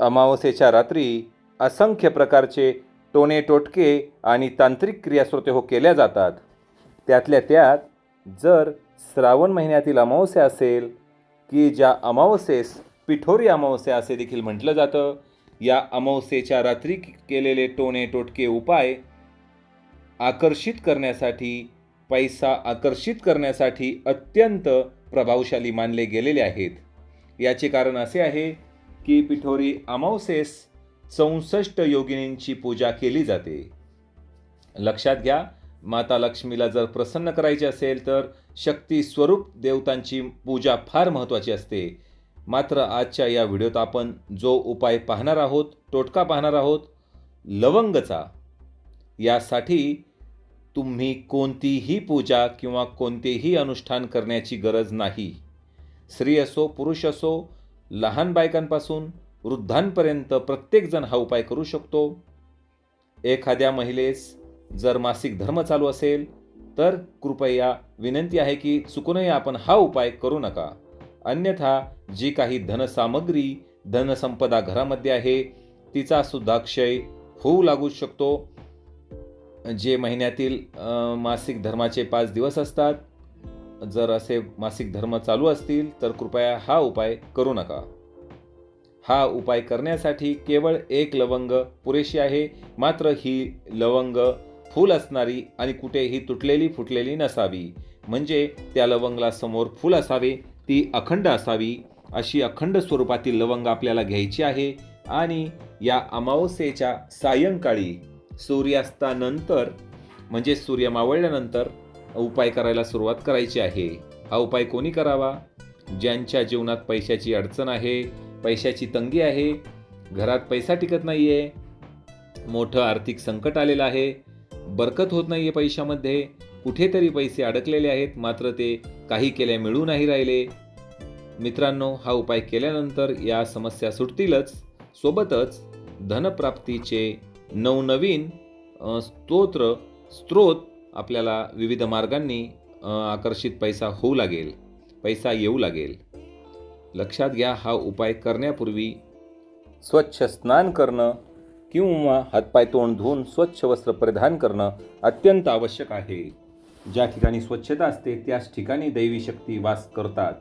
अमावस्येच्या रात्री असंख्य प्रकारचे टोणे टोटके आणि तांत्रिक क्रियास्रोते हो केल्या जातात. त्यातल्या त्यात जर श्रावण महिन्यातील अमावस्या असेल की ज्या अमावस्येस पिठोरी अमावस्या असे देखील म्हटलं जातं या अमावस्येच्या रात्री केलेले टोणे टोटके उपाय आकर्षित करण्यासाठी पैसा आकर्षित करण्यासाठी अत्यंत प्रभावशाली मानले गेलेले आहेत. याचे कारण असे आहे की पिठोरी अमावसेस चौसष्ट योगिनींची पूजा केली जाते. लक्षात घ्या माता लक्ष्मीला जर प्रसन्न करायचे असेल तर शक्ती स्वरूप देवतांची पूजा फार महत्त्वाची असते. मात्र आजच्या या व्हिडिओत आपण जो उपाय पाहणार आहोत टोटका पाहणार आहोत लवंगचा. यासाठी तुम्ही कोणतीही पूजा किंवा कोणतेही अनुष्ठान करण्याची गरज नाही. स्त्री असो पुरुष असो लहान बायकांपासून वृद्धांपर्यंत प्रत्येकजण हा उपाय करू शकतो. एखाद्या महिलेस जर मासिक धर्म चालू असेल तर कृपया विनंती आहे की चुकूनही आपण हा उपाय करू नका. अन्यथा जी काही धनसामग्री धनसंपदा घरामध्ये आहे तिचा सुद्धा क्षय होऊ लागू शकतो. जे महिन्यातील मासिक धर्माचे पाच दिवस असतात जर असे मासिक धर्म चालू असतील तर कृपया हा उपाय करू नका. हा उपाय करण्यासाठी केवळ एक लवंग पुरेशी आहे मात्र ही लवंग फूल असणारी आणि कुठेही तुटलेली फुटलेली नसावी. म्हणजे त्या लवंगला समोर फूल असावे ती अखंड असावी अशी अखंड स्वरूपातील लवंग आपल्याला घ्यायची आहे आणि या अमावस्येच्या सायंकाळी सूर्यास्तानंतर म्हणजे सूर्य मावळल्यानंतर उपाय करायला सुरुवात करायची आहे. हा उपाय कोणी करावा? ज्यांच्या जीवनात पैशाची अडचण आहे पैशाची तंगी आहे घरात पैसा टिकत नाही आहे मोठं आर्थिक संकट आलेलं आहे बरकत होत नाही आहे पैशामध्ये कुठेतरी पैसे अडकलेले आहेत मात्र ते काही केल्या मिळू नाही राहिले. मित्रांनो हा उपाय केल्यानंतर या समस्या सुटतीलच. सोबतच धनप्राप्तीचे नवनवीन स्तोत्र स्त्रोत आपल्याला विविध मार्गांनी आकर्षित पैसा होऊ लागेल पैसा येऊ लागेल. लक्षात घ्या हा उपाय करण्यापूर्वी स्वच्छ स्नान करणं किंवा हातपाय तोंड धुवून स्वच्छ वस्त्र परिधान करणं अत्यंत आवश्यक आहे. ज्या ठिकाणी स्वच्छता असते त्याच ठिकाणी दैवी शक्ती वास करतात.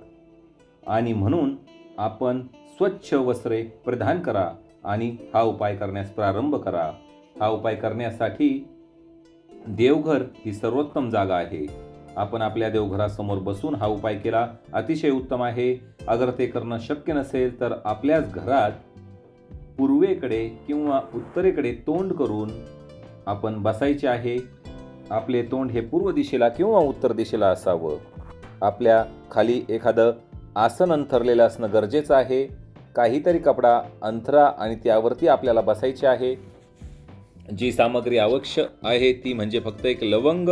आणि म्हणून आपण स्वच्छ वस्त्रे परिधान करा आणि हा उपाय करण्यास प्रारंभ करा. हा उपाय करण्यासाठी देवघर ही सर्वोत्तम जागा आहे. आपण आपल्या देवघरासमोर बसून हा उपाय केला अतिशय उत्तम आहे. अगर ते करणं शक्य नसेल तर आपल्याच घरात पूर्वेकडे किंवा उत्तरेकडे तोंड करून आपण बसायचे आहे. आपले तोंड हे पूर्व दिशेला किंवा उत्तर दिशेला असावं. आपल्या खाली एखादं आसन अंथरलेलं असणं गरजेचं आहे. काहीतरी कपडा अंथरा आणि त्यावरती आपल्याला बसायचे आहे. जी सामग्री आवश्यक आहे ती म्हणजे फक्त एक लवंग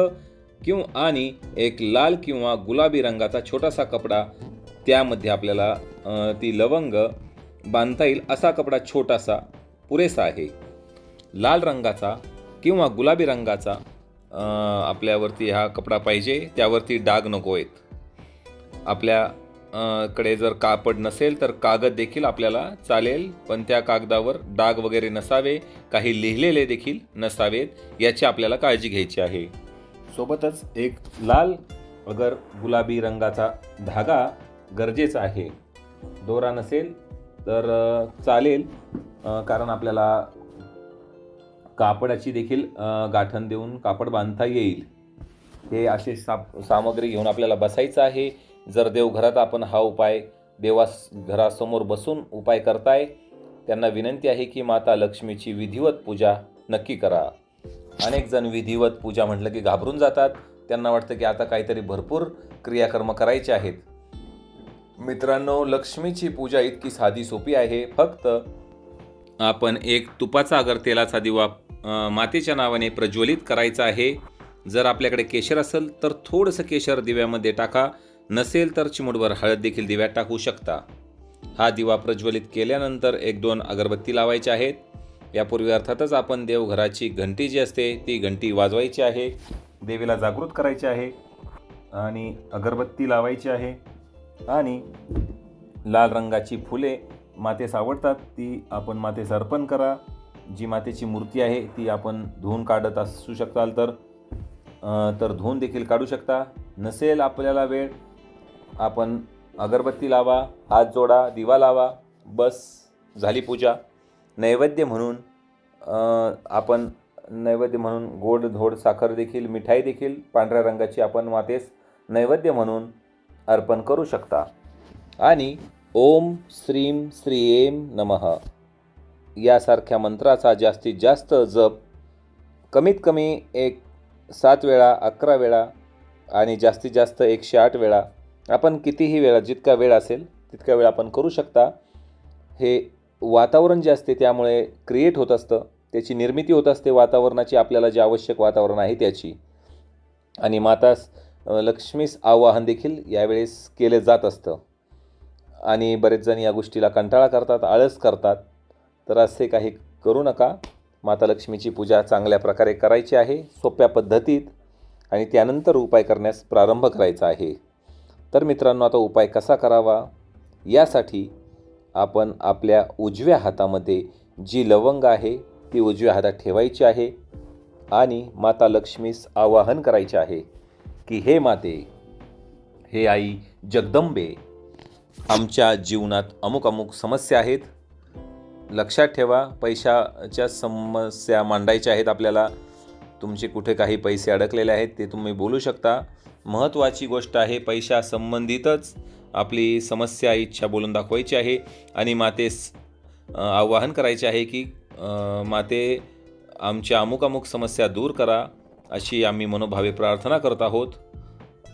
किंवा आणि एक लाल किंवा गुलाबी रंगाचा छोटासा कपडा. त्यामध्ये आपल्याला ती लवंग बांधता येईल असा कपडा छोटासा पुरेसा आहे. लाल रंगाचा किंवा गुलाबी रंगाचा आपल्यावरती हा कपडा पाहिजे त्यावरती डाग नको आहेत. आपल्या कडे जर कापड नसेल तर कागद देखील आपल्याला चालेल. पण त्या कागदावर डाग वगैरे नसावे काही लिहिलेले देखील नसावेत याची आपल्याला काळजी घ्यायची आहे. सोबतच एक लाल अगर गुलाबी रंगाचा धागा गरजेचा आहे. दोरा नसेल तर चालेल कारण आपल्याला कापडाची देखील गाठण देऊन कापड बांधता येईल. हे असे सा सामग्री घेऊन आपल्याला बसायचं आहे. जर देवघरात आपण हा उपाय देवास घरासमोर बसून उपाय करताय त्यांना विनंती आहे की माता लक्ष्मीची विधिवत पूजा नक्की करा. अनेक जण विधिवत पूजा म्हटलं की घाबरून जातात. त्यांना वाटतं की आता काहीतरी भरपूर क्रियाकर्म करायचे आहेत. मित्रांनो लक्ष्मीची पूजा इतकी साधी सोपी आहे. फक्त आपण एक तुपाचा अगर तेलाचा दिवा मातेच्या नावाने प्रज्वलित करायचा आहे. जर आपल्याकडे केशर असेल तर थोडंसं केशर दिव्यामध्ये टाका. नसेल तर चिमूटभर हळद देखील दिव्यात टाकू शकता. हा दिवा प्रज्वलित केल्यानंतर एक दोन अगरबत्ती लावायचे आहेत. यापूर्वी अर्थातच आपण देवघराची घंटी जी असते ती घंटी वाजवायची आहे. देवीला जागृत करायची आहे. आणि अगरबत्ती लावायची आहे. आणि लाल रंगाची फुले मातेस आवडतात ती आपण मातेस अर्पण करा. जी मातेची मूर्ती आहे ती आपण धुवून काढत असू शकताल तर तर धुवून देखील काढू शकता. नसेल आपल्याला वेळ आपण अगरबत्ती लावा हात जोडा दिवा लावा बस झाली पूजा. नैवेद्य म्हणून आपण नैवेद्य म्हणून गोड धोड साखर देखील मिठाई देखील पांढऱ्या रंगाची आपण मातेस नैवेद्य म्हणून अर्पण करू शकता. आणि ओम श्रीम श्रीएम नमः. यासारख्या मंत्राचा जास्तीत जास्त जप कमीत कमी एक सात वेळा अकरा वेळा आणि जास्तीत जास्त एकशे आठ वेळा आपण कितीही वेळा जितका वेळ असेल तितका वेळ आपण करू शकता. हे वातावरण जे असते त्यामुळे क्रिएट होत असतं. त्याची निर्मिती होत असते वातावरणाची आपल्याला जे आवश्यक वातावरण आहे त्याची. आणि मातास लक्ष्मीस आवाहन देखील यावेळेस केले जात असतं. आणि बरेच जण या गोष्टीला कंटाळा करतात आळस करतात. तर असे काही करू नका. माता लक्ष्मीची पूजा चांगल्या प्रकारे करायची आहे सोप्या पद्धतीत. आणि त्यानंतर उपाय करण्यास प्रारंभ करायचा आहे. तर मित्रांनो आता उपाय कसा करावा? यासाठी आपण आपल्या उजव्या हातामध्ये जी लवंग आहे ती उजव्या हातात ठेवायची आहे आणि माता लक्ष्मीस आवाहन करायचे आहे की हे माते हे आई जगदंबे आमच्या जीवनात अमुक अमुक समस्या आहेत. लक्षात ठेवा पैशाच्या समस्या मांडायच्या आहेत आपल्याला. तुमचे कुठे काही पैसे अडकलेले आहेत ते तुम्ही बोलू शकता. महत्त्वाची गोष्ट आहे पैशासंबंधितच आपली समस्या इच्छा बोलून दाखवायची आहे. आणि मातेस आवाहन करायचे आहे की माते आमच्या अमुक अमुक समस्या दूर करा अशी आम्ही मनोभावे प्रार्थना करत आहोत.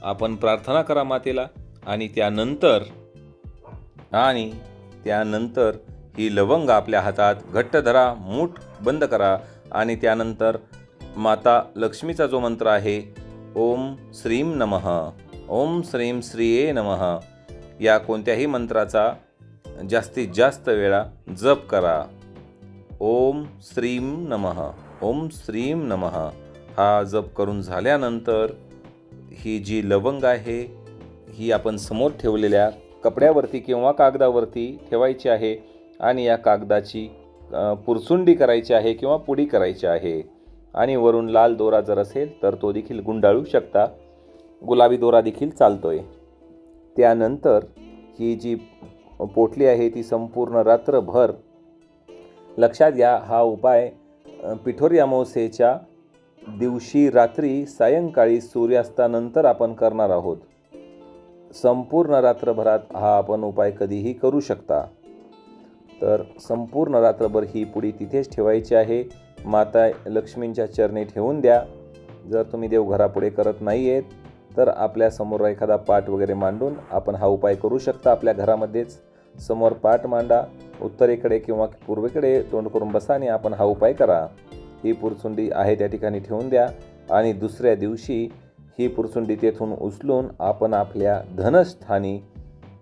आपण प्रार्थना करा मातेला आणि त्यानंतर आणि त्यानंतर ही लवंग आपल्या हातात घट्ट धरा मूठ बंद करा. आणि त्यानंतर माता लक्ष्मीचा जो मंत्र आहे ओम श्रीम नमः. ओम श्रीम श्रीये नमः. या कोणत्याही मंत्राचा जास्तीत जास्त वेळा जप करा. ओम श्रीम नमः. ओम श्रीम नमः. हा जप करून झाल्यानंतर ही जी लवंग आहे ही आपण समोर ठेवलेल्या कपड्यावरती किंवा कागदावरती ठेवायची आहे आणि या कागदाची पुरसुंडी करायची आहे किंवा पुडी करायची आहे. आणि वरून लाल दोरा जर असेल तर तो देखील गुंडाळू शकता. गुलाबी दोरा देखील चालतोय. त्यानंतर ही जी पोटली आहे ती संपूर्ण रात्रभर. लक्षात घ्या हा उपाय पिठोरी अमावस्येच्या दिवशी रात्री सायंकाळी सूर्यास्तानंतर आपण करणार आहोत. संपूर्ण रात्रभरात हा आपण उपाय कधीही करू शकता. तर संपूर्ण रात्रभर ही पुडी तिथेच ठेवायची आहे. माता लक्ष्मींच्या चरणी ठेवून द्या. जर तुम्ही देवघरापुढे करत नाही आहेत तर आपल्यासमोर एखादा पाठ वगैरे मांडून आपण हा उपाय करू शकता आपल्या घरामध्येच. समोर पाठ मांडा उत्तरेकडे किंवा पूर्वेकडे तोंड करून बसा आणि आपण हा उपाय करा. ही पुरसुंडी आहे त्या ठिकाणी ठेवून द्या आणि दुसऱ्या दिवशी ही पुरसुंडी तेथून उचलून आपण आपल्या धनस्थानी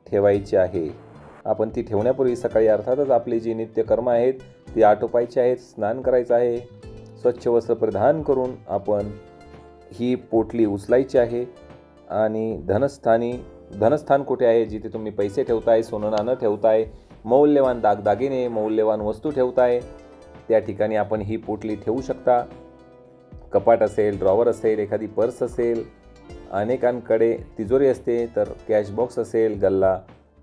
ठेवायची आहे. आपण ती ठेवण्यापूर्वी सकाळी अर्थातच आपली जी नित्यकर्म आहेत ती आटोपायची आहेत स्नान करायचं आहे. स्वच्छ वस्त्र परिधान करून आपण ही पोटली उचलायची आहे. आणि धनस्थानी धनस्थान कुठे आहे? जिथे तुम्ही पैसे ठेवताय सोनं नाणं ठेवताय मौल्यवान दागदागिने मौल्यवान वस्तू ठेवताय त्या ठिकाणी आपण ही पोटली ठेवू शकता. कपाट असेल ड्रॉवर असेल एखादी पर्स असेल अनेकांकडे तिजोरी असते तर कॅश बॉक्स असेल गल्ला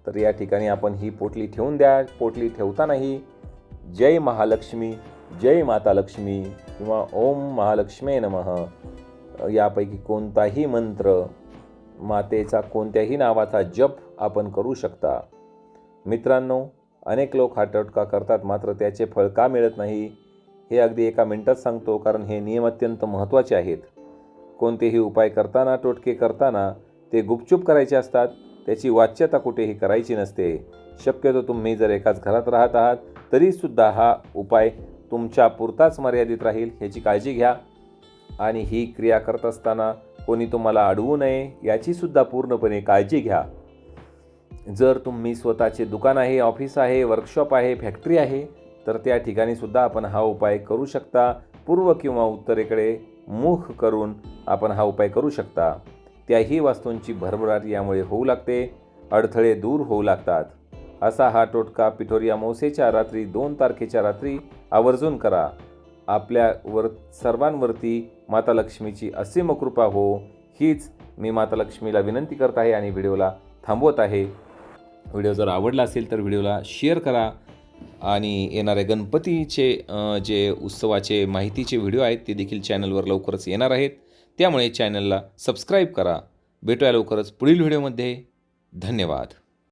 तर या ठिकाणी आपण ही पोटली ठेवून द्या. पोटली ठेवतानाही जय महालक्ष्मी जय माता लक्ष्मी किंवा ओम महालक्ष्मे नमः. यापैकी कोणताही मंत्र मातेचा कोणत्याही नावाचा जप आपण करू शकता. मित्रांनो अनेक लोक हा टटका करतात मात्र त्याचे फळ का मिळत नाही हे अगदी एका मिनटात सांगतो कारण हे नियम अत्यंत महत्त्वाचे आहेत. कोणतेही उपाय करताना टोटके करताना ते गुपचूप करायचे असतात त्याची वाच्यता कुठेही करायची नसते. शक्यतो तुम्ही जर एकाच घरात राहत आहात तरीसुद्धा हा उपाय तुमच्या पुरताच मर्यादित राहील ह्याची काळजी घ्या. आणि ही क्रिया करत असताना कोणी तुम्हाला अडवू नये याचीसुद्धा पूर्णपणे काळजी घ्या. जर तुम्ही स्वतःचे दुकान आहे ऑफिस आहे वर्कशॉप आहे फॅक्टरी आहे तर त्या ठिकाणी सुद्धा आपण हा उपाय करू शकता. पूर्व किंवा उत्तरेकडे मुख करून आपण हा उपाय करू शकता. त्याही वस्तूंची भरभराट यामुळे होऊ लागते अडथळे दूर होऊ लागतात. असा हा टोटका पिठोरिया मौसेच्या रात्री दोन तारखेच्या रात्री आवर्जून करा. आपल्यावर सर्वांवरती माता लक्ष्मीची असीम कृपा हो. हीच मी माता लक्ष्मीला विनंती करत आहे आणि व्हिडिओला थांबवत आहे. व्हिडिओ जर आवडला असेल तर व्हिडिओला शेअर करा आणि येणाऱ्या गणपतीचे जे उत्सवाचे माहितीचे व्हिडिओ आहेत ते देखील चॅनलवर लवकरच येणार आहेत. त्यामुळे चॅनलला सबस्क्राईब करा. भेटूया लवकरच पुढील व्हिडिओमध्ये. धन्यवाद.